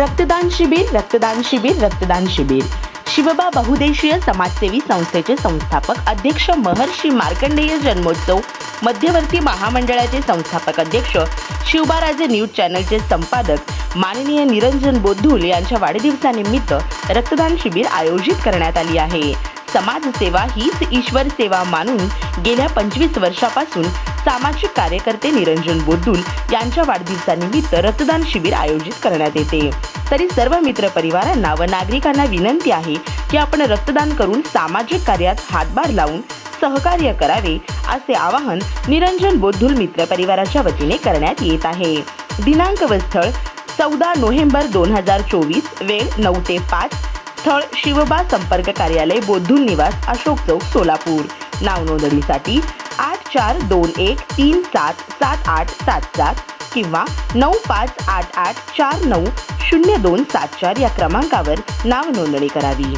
रक्तदान शिबिर रक्तदान शिबिर रक्तदान शिबिर. शिवबा बहुदेशीय समाजसेवी संस्थेचे संस्थापक अध्यक्ष महर्षी मार्कंडेय जन्मोत्सव. मध्यवर्ती महामंडळाचे संस्थापक अध्यक्ष शिवबाराजे न्यूज चॅनलचे संपादक माननीय निरंजन बोद्धुल यांच्या वाढदिवसानिमित्त रक्तदान शिबिर आयोजित करण्यात आली आहे. समाजसेवा हीच ईश्वर सेवा मानून गेल्या पंचवीस वर्षापासून सामाजिक कार्यकर्ते निरंजन बोद्दुल यांच्या वाढदिवसानिमित्त रक्तदान शिबिर आयोजित करण्यात येते. तरी सर्व मित्र परिवारांना व नागरिकांना विनंती आहे की आपण रक्तदान करून सामाजिक कार्यात हातभार लावून सहकार्य करावे असे आवाहन निरंजन बोद्धुल मित्र परिवाराच्या वतीने करण्यात येत आहे. दिनांक व स्थळ चौदा नोव्हेंबर दोन हजार चोवीस वेळ नऊ ते पाच स्थळ शिवबा संपर्क कार्यालय बोद्धुल निवास अशोक चौक सोलापूर. नाव नोंदणीसाठी आठ चार दोन एक तीन सात सात आठ सात सात किंवा नऊ पाच आठ आठ चार नऊ शून्य दोन सात चार या क्रमांकावर नाव नोंदणी करावी.